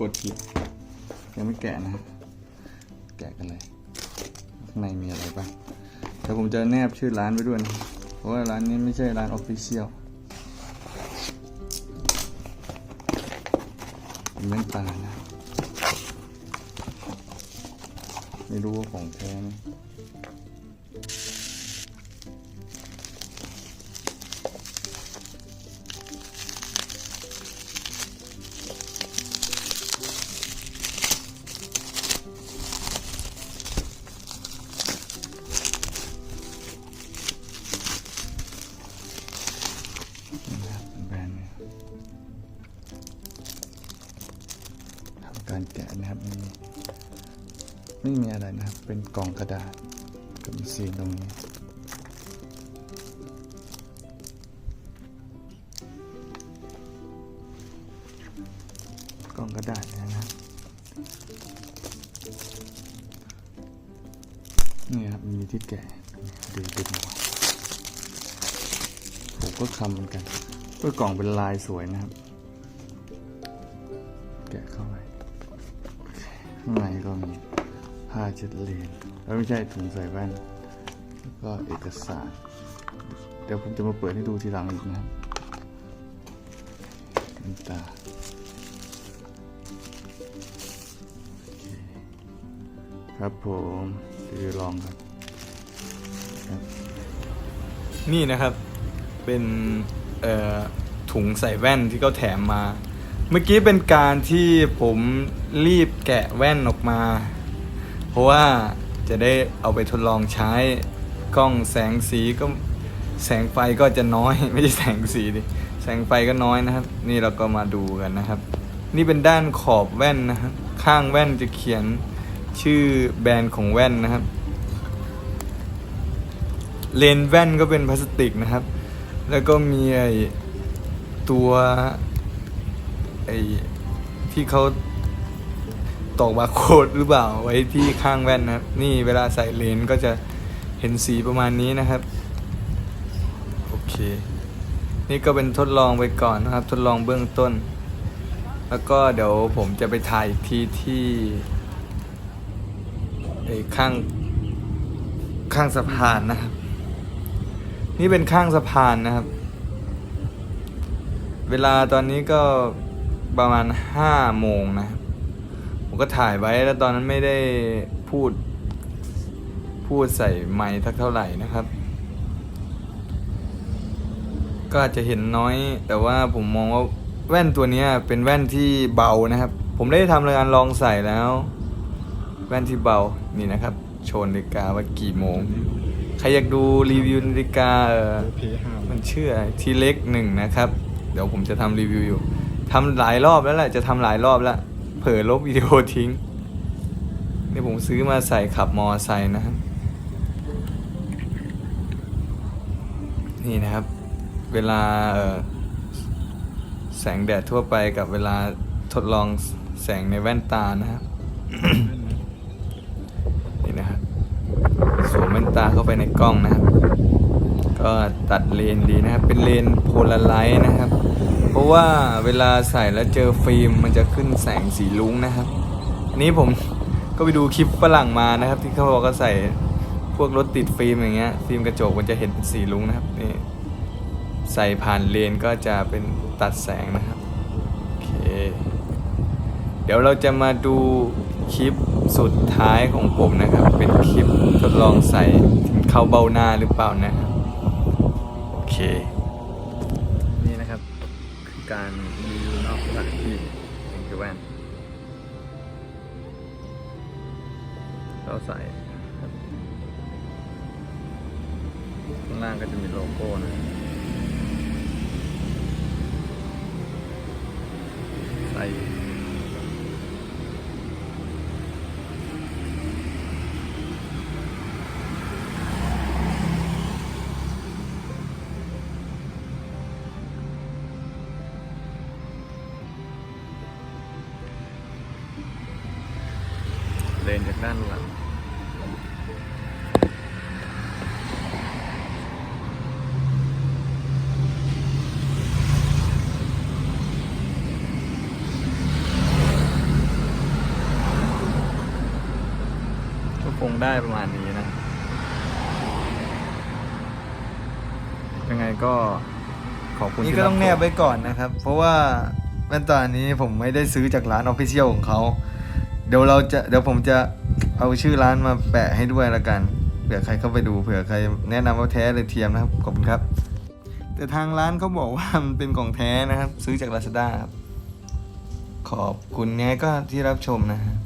กดผิดยังไม่แกะนะ แกะกันเลยข้างในมีอะไรบ้างเดี๋ยวผมจะแนบชื่อร้านไว้ด้วยนะเพราะว่าร้านนี้ไม่ใช่ร้านออฟฟิเชียลเป็นแว่นตานะ ไม่รู้ว่าของแท้ไหม การแกะนะครับไม่มีไม่มีอะไรนะครับ เป็นกล่องกระดาษกับมีซีตรงนี้กล่องกระดาษนะครับนี่ครับมีที่แกะดูดูหน่อยผมก็ทำเหมือนกันด้วยกล่องเป็นลายสวยนะครับ ข้างในก็มีผ้าเช็ดเลนแล้วไม่ใช่ถุงใส่แว่นแล้วก็เอกสาร เดี๋ยวผมจะมาเปิดให้ดูทีหลังอีกนะครับตาครับผมรีวิวลองครับ นี่นะครับเป็นถุงใส่แว่นที่เขาแถมมา เมื่อกี้เป็นการที่ผม รีบแกะแว่นออกมา เพราะว่าจะได้เอาไปทดลองใช้กล้องแสงสีก็แสงไฟก็จะน้อย ไม่ใช่แสงสีดิแสงไฟก็น้อยนะครับ นี่เราก็มาดูกันนะครับ นี่เป็นด้านขอบแว่นนะครับ ข้างแว่นจะเขียนชื่อแบรนด์ของแว่นนะครับ เลนส์แว่นก็เป็นพลาสติกนะครับ แล้วก็มีไอตัวไอที่เขา ตกบาร์โค้ดหรือเปล่าไว้ที่ข้างแว่นนะครับ นี่เวลาใส่เลนก็จะเห็นสีประมาณนี้นะครับ โอเค นี่ก็เป็นทดลองไปก่อนนะครับ ทดลองเบื้องต้น แล้วก็เดี๋ยวผมจะไปถ่ายอีกทีที่ไอ้ข้างข้างสะพานนะครับ นี่เป็นข้างสะพานนะครับ เวลาตอนนี้ก็ประมาณห้าโมงนะครับ ผมก็ถ่ายไว้แล้วตอนนั้นไม่ได้พูด พูดใส่ไมค์ทักเท่าไหร่นะครับ ก็อาจจะเห็นน้อย แต่ว่าผมมองว่าแว่นตัวนี้เป็นแว่นที่เบานะครับ ผมได้ทำรายการลองใส่แล้ว แว่นที่เบานี่นะครับ โชว์นาฬิกาว่ากี่โมง ใครอยากดูรีวิวนาฬิกาเออมันเชื่อทีเล็กหนึ่งนะครับ เดี๋ยวผมจะทำรีวิวอยู่ทำหลายรอบแล้วแหละจะทำหลายรอบแล้ว เผลอลบวิดีโอทิ้งนี่ผมซื้อมาใส่ขับมอไซค์นะครับ นี่นะครับ เวลาแสงแดดทั่วไปกับเวลาทดลองแสงในแว่นตานะครับนี่นะครับสวมแว่นตาเข้าไปในกล้องนะครับ ก็ตัดเลนดีนะครับ เป็นเลนโพลาไรต์นะครับ เพราะว่าเวลาใส่แล้วเจอฟิล์มมันจะขึ้นแสงสีลุ้งนะครับ อันนี้ผมก็ไปดูคลิปฝรั่งมานะครับ ที่เขาบอกก็ใส่พวกรถติดฟิล์มอย่างเงี้ยฟิล์มกระจกมันจะเห็นเป็นสีลุ้งนะครับนี่ใส่ผ่านเลนก็จะเป็นตัดแสงนะครับโอเคเดี๋ยวเราจะมาดูคลิปสุดท้ายของผมนะครับ เป็นคลิปทดลองใส่เข้าเบ้าหน้าหรือเปล่านะครับโอเค การรีวิวนอกสถานที่ของคือแว่นเราใส่ข้างล่างก็จะมีโลโก้นะใส่ ดินจากด้านหลังก็คงได้ประมาณนี้นะ ยังไงก็ขอบคุณนี่ก็ต้องแนบไว้ก่อนนะครับ เพราะว่าแว่นตานี้ผมไม่ได้ซื้อจากร้านออฟฟิเชียลของเขา ดี๋ยวเราจะเดี๋ยวผมจะเอาชื่อร้านมาแปะให้ด้วยละกันเผื่อใครเข้าไปดูเผื่อใครแนะนำว่าแท้หรือเทียมนะครับขอบคุณครับ แต่ทางร้านเขาบอกว่ามันเป็นของแท้นะครับ ซื้อจากลาซาด้าครับขอบคุณไงก็ที่รับชมนะฮะ